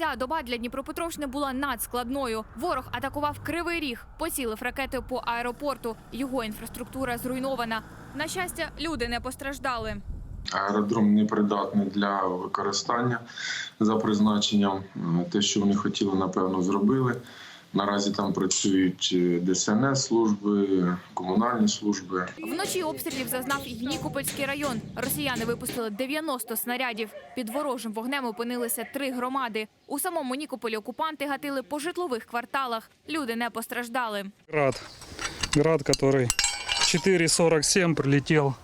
Ця доба для Дніпропетровщини була надскладною. Ворог атакував Кривий Ріг, поцілив ракети по аеропорту. Його інфраструктура зруйнована. На щастя, люди не постраждали. Аеродром непридатний для використання за призначенням. Те, що вони хотіли, напевно, зробили. Наразі там працюють е, ДСНС служби, комунальні служби. Вночі обстрілів зазнав і Нікопольський район. Росіяни випустили 90 снарядів. Під ворожим вогнем опинилися три громади. У самому Нікополі окупанти гатили по житлових кварталах. Люди не постраждали. Град. Град, который 4,47 прилетел.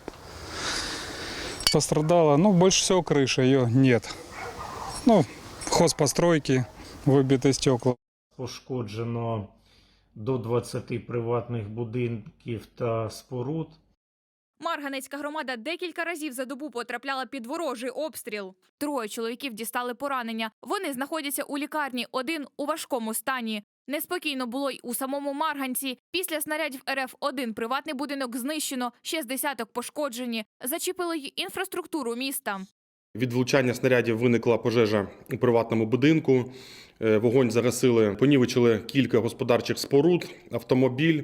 Пострадала, ну, больше всего крыша, ее нет. Ну, хозпостройки, выбиты стекла. Пошкоджено до 20 приватних будинків та споруд. Марганецька громада декілька разів за добу потрапляла під ворожий обстріл. Троє чоловіків дістали поранення. Вони знаходяться у лікарні, один у важкому стані. Неспокійно було й у самому Марганці. Після снарядів РФ один приватний будинок знищено, ще з десяток пошкоджені. Зачепили й інфраструктуру міста. Від влучання снарядів виникла пожежа у приватному будинку. Е, Вогонь загасили, понівечили кілька господарчих споруд, автомобіль,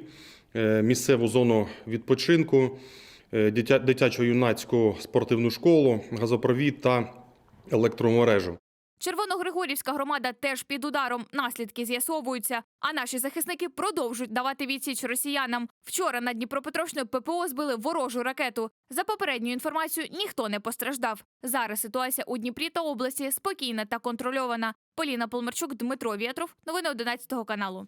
е, місцеву зону відпочинку, е, дитя- дитячо-юнацьку спортивну школу, газопровід та електромережу. Червоногригорівська громада теж під ударом. Наслідки з'ясовуються. А наші захисники продовжують давати відсіч росіянам. Вчора на Дніпропетровщину ППО збили ворожу ракету. За попередньою інформацією, ніхто не постраждав. Зараз ситуація у Дніпрі та області спокійна та контрольована. Поліна Полмарчук, Дмитро Вєтров. Новини 11 каналу.